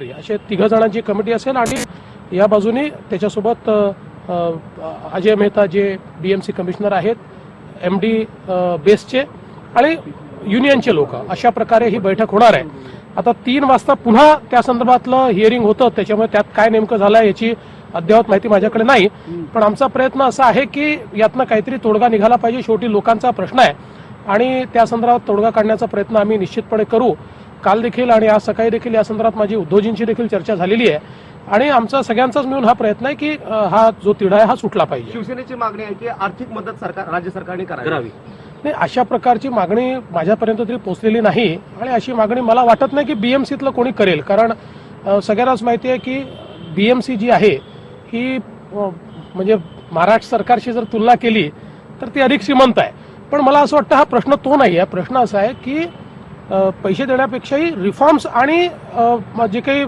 असे तिघ जणांची कमिटी असेल आणि या बाजूने त्याच्यासोबत अजय मेहता जे बीएमसी कमिशनर आहेत एम डी बेसचे आणि युनियनचे लोक अशा प्रकारे ही बैठक होणार आहे. आता तीन वाजता पुन्हा त्या संदर्भातलं हिअरिंग होतं त्याच्यामुळे त्यात काय नेमकं झालं याची अद्ययावत माहिती माझ्याकडे नाही. पण आमचा प्रयत्न असा आहे की यातनं काहीतरी तोडगा निघाला पाहिजे शेवटी लोकांचा प्रश्न आहे. आणि त्या संदर्भात तोडगा काढण्याचा प्रयत्न आम्ही निश्चितपणे करू. काल देखील आणि आज सकाळी देखील या संदर्भात माझी उद्योजींची देखील चर्चा झालेली आहे. आणि आमचा सगळ्यांचाच मिळून हा प्रयत्न आहे की हा जो तिढा आहे हा सुटला पाहिजे. शिवसेनेची मागणी आहे की आर्थिक मदत सरकार राज्य सरकारने करावी. नाही अशा प्रकारची मागणी माझ्यापर्यंत तरी पोहोचलेली नाही आणि अशी मागणी मला वाटत नाही की बीएमसीतलं कोणी करेल. कारण सगळ्यांनाच माहिती आहे की बीएमसी जी आहे ही म्हणजे महाराष्ट्र सरकारशी जर तुलना केली तर ती अधिक श्रीमंत आहे. पण मला असं वाटतं हा प्रश्न तो नाही आहे. प्रश्न असा आहे की पैसे देण्यापेक्षाही रिफॉर्म्स आणि जे काही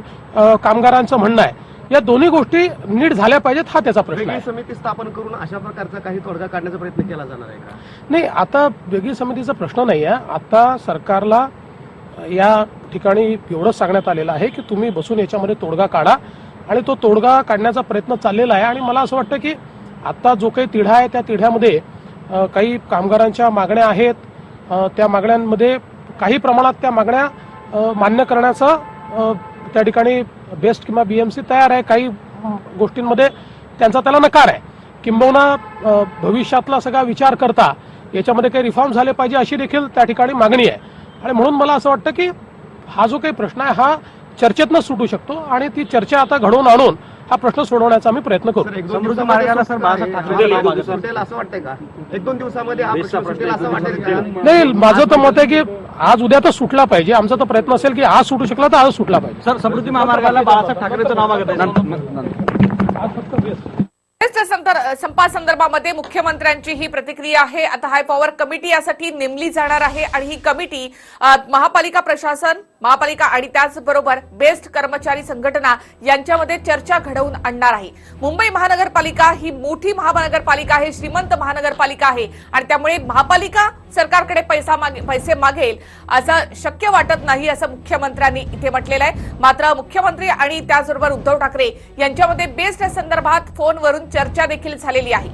कामगारांचं म्हणणं आहे या दोन्ही गोष्टी नीट झाल्या पाहिजेत हा त्याचा प्रश्न आहे. समिती स्थापन करून अशा प्रकारचा काही तोडगा काढण्याचा प्रयत्न केला जाणार आहे का? नाही आता वेगळी समितीचा प्रश्न नाही आहे. आता सरकारला या ठिकाणी एवढंच सांगण्यात आलेलं आहे की तुम्ही बसून याच्यामध्ये तोडगा काढा आणि तो तोडगा काढण्याचा प्रयत्न चाललेला आहे आणि मला असं वाटतं की आता जो काही तिढा आहे त्या तिढ्यामध्ये काही कामगारांच्या मागण्या आहेत त्या मागण्यांमध्ये काही प्रमाणात त्या मागण्या मान्य करण्याचा त्या ठिकाणी बेस्ट किंवा बीएमसी तयार आहे. काही गोष्टींमध्ये त्यांचा त्याला नकार आहे. किंबहुना भविष्यातला सगळा विचार करता याच्यामध्ये काही रिफॉर्म झाले पाहिजे अशी देखील त्या ठिकाणी मागणी आहे. आणि म्हणून मला असं वाटतं की हा जो काही प्रश्न आहे हा चर्चेतनं सुटू शकतो आणि ती चर्चा आता घडवून आणून हा प्रश्न सोडवण्याचा आम्ही प्रयत्न करू. सर एक दोन समृद्धी दिवसामध्ये मार्गाला सर असं वाटतंय का एक दोन दिवसामध्ये. हा प्रश्न सुटेल असं वाटेल का? नाही माझं तर मत आहे की आज उद्या तर सुटला पाहिजे. आमचा तर प्रयत्न असेल की आज सुटू शकला तर आज सुटला पाहिजे. सर समृद्धी महामार्गाला बाळासाहेब ठाकरेंचं नाव मागत आहे आज फक्त बेस्ट बेस्ट संदर- संपासंदर्भामध्ये मुख्यमंत्र्यांची ही प्रतिक्रिया आहे. आता हाय पॉवर कमिटी यासाठी नेमली जाणार आहे आणि ही कमिटी महापालिका प्रशासन महापालिका आणि त्याचबरोबर बेस्ट कर्मचारी संघटना यांच्यामध्ये चर्चा घडवून आणणार आहे. मुंबई महानगरपालिका ही मोठी महानगरपालिका आहे श्रीमंत महानगरपालिका आहे. आणि त्यामुळे महापालिका सरकारकडे पैसा मागे पैसे मागेल असं शक्य वाटत नाही असं मुख्यमंत्र्यांनी इथे म्हटलेलं आहे. मात्र मुख्यमंत्री आणि त्याचबरोबर उद्धव ठाकरे यांच्यामध्ये बेस्ट संदर्भात फोनवरून चर्चा देखील झालेली आहे.